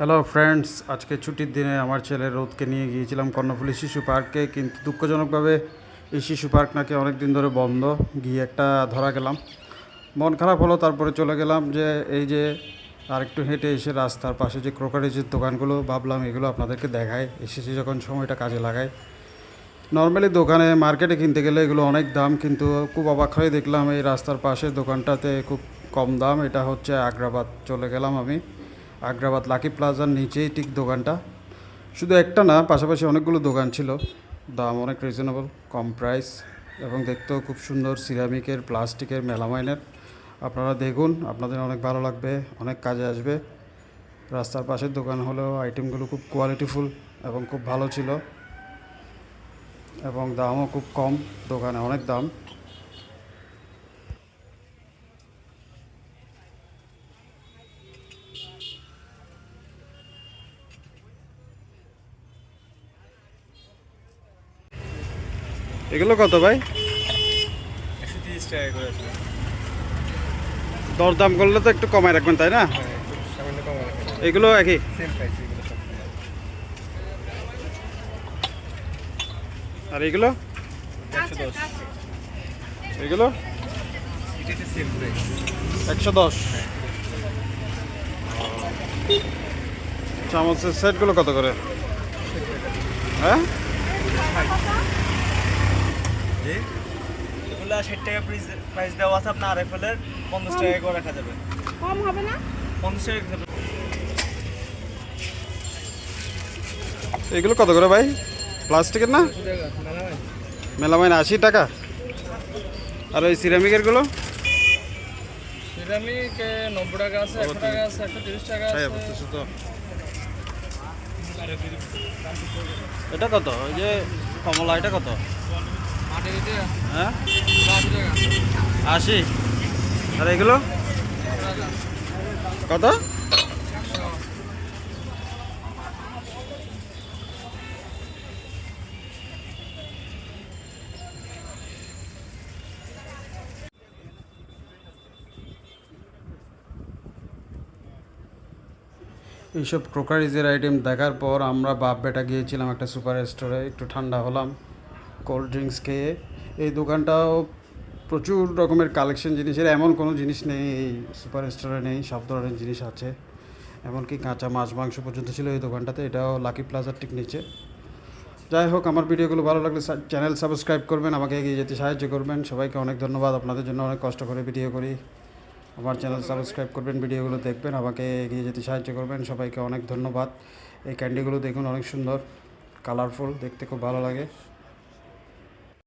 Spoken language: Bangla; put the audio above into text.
হ্যালো ফ্রেন্ডস আজকে ছুটির দিনে আমার ছেলে রোদকে নিয়ে গিয়েছিলাম কর্ণফুলী শিশু পার্কে, কিন্তু দুঃখজনকভাবে এই শিশু পার্ক নাকি অনেক দিন ধরে বন্ধ। গিয়ে একটা ধরা গেলাম। মন খারাপ হলো, তারপরে চলে গেলাম যে এই যে আর একটু হেঁটে এসে রাস্তার পাশে যে ক্রোকারিজের দোকানগুলো ভাবলাম, এগুলো আপনাদেরকে দেখায় এসেছি যখন সময়টা কাজে লাগায় নর্মালি দোকানে, মার্কেটে কিনতে গেলে এগুলো অনেক দাম, কিন্তু খুব অবাক হয়ে দেখলাম এই রাস্তার পাশের দোকানটাতে খুব কম দাম। এটা হচ্ছে আগ্রাবাদ, চলে গেলাম আমি। আগ্রাবাদ লাকি প্লাজার নিচেই ঠিক দোকানটা। শুধু একটা না, পাশাপাশি অনেকগুলো দোকান ছিল। দাম অনেক রিজনেবল কম প্রাইস এবং দেখতেও খুব সুন্দর সিরামিকের প্লাস্টিকের মেলামাইনের আপনারা দেখুন, আপনাদের অনেক ভালো লাগবে, অনেক কাজে আসবে। রাস্তার পাশের দোকান হলেও আইটেমগুলো খুব কোয়ালিটিফুল এবং খুব ভালো ছিল। এবং দামও খুব কম, দোকানে অনেক দাম। এগুলো কত ভাই? একশো তিরিশ টাকা করে দরদাম করলে তো একটু কমায় রাখবেন তাই না? হ্যাঁ এগুলো একই? আর এগুলো? এগুলো? একশো দশ। চামচের সেটগুলো কত করে? হ্যাঁ? জি এগুলো ষাট টাকা প্রাইস প্রাইস দেওয়া আছে আপনার আড়াই ফেলের পঞ্চাশ টাকা করে রাখা যাবে। কম হবে না? পঞ্চাশ টাকা এগুলো কত করে ভাই? প্লাস্টিকের না? মেলামাইন। আশি টাকা। আর ওই সিরামিকেরগুলো সিরামিক নব্বই টাকা আছে একশো টাকা আছে একশো তিরিশ টাকা আছে। এটা কত? ওই যে কমলা এটা কত? হ্যাঁ? আশি। আর এগুলো? কত? এইসব ক্রোকারিজের আইটেম দেখার পর আমরা বাপ বেটা গিয়েছিলাম একটা সুপার স্টোরে একটু ঠান্ডা হলাম। কোল্ড ড্রিঙ্কস খেয়ে এই দোকানটাও প্রচুর রকমের কালেকশন জিনিসের, এমন কোনো জিনিস নেই, এই সুপার স্টোরে নেই, সব ধরনের জিনিস আছে। এমনকি কাঁচা মাছ মাংস পর্যন্ত ছিল এই দোকানটাতে, এটাও লাকি প্লাজার ঠিক নিচে। যাই হোক, আমার ভিডিওগুলো ভালো লাগলে চ্যানেল সাবস্ক্রাইব করবেন, আমাকে এগিয়ে যেতে সাহায্য করবেন। সবাইকে অনেক ধন্যবাদ, আপনাদের জন্য অনেক কষ্ট করে ভিডিও করি। আমার চ্যানেল সাবস্ক্রাইব করবেন, ভিডিওগুলো দেখবেন, আমাকে এগিয়ে যেতে সাহায্য করবেন। সবাইকে অনেক ধন্যবাদ। এই ক্যান্ডিগুলো দেখুন, অনেক সুন্দর, কালারফুল, দেখতে খুব ভালো লাগে।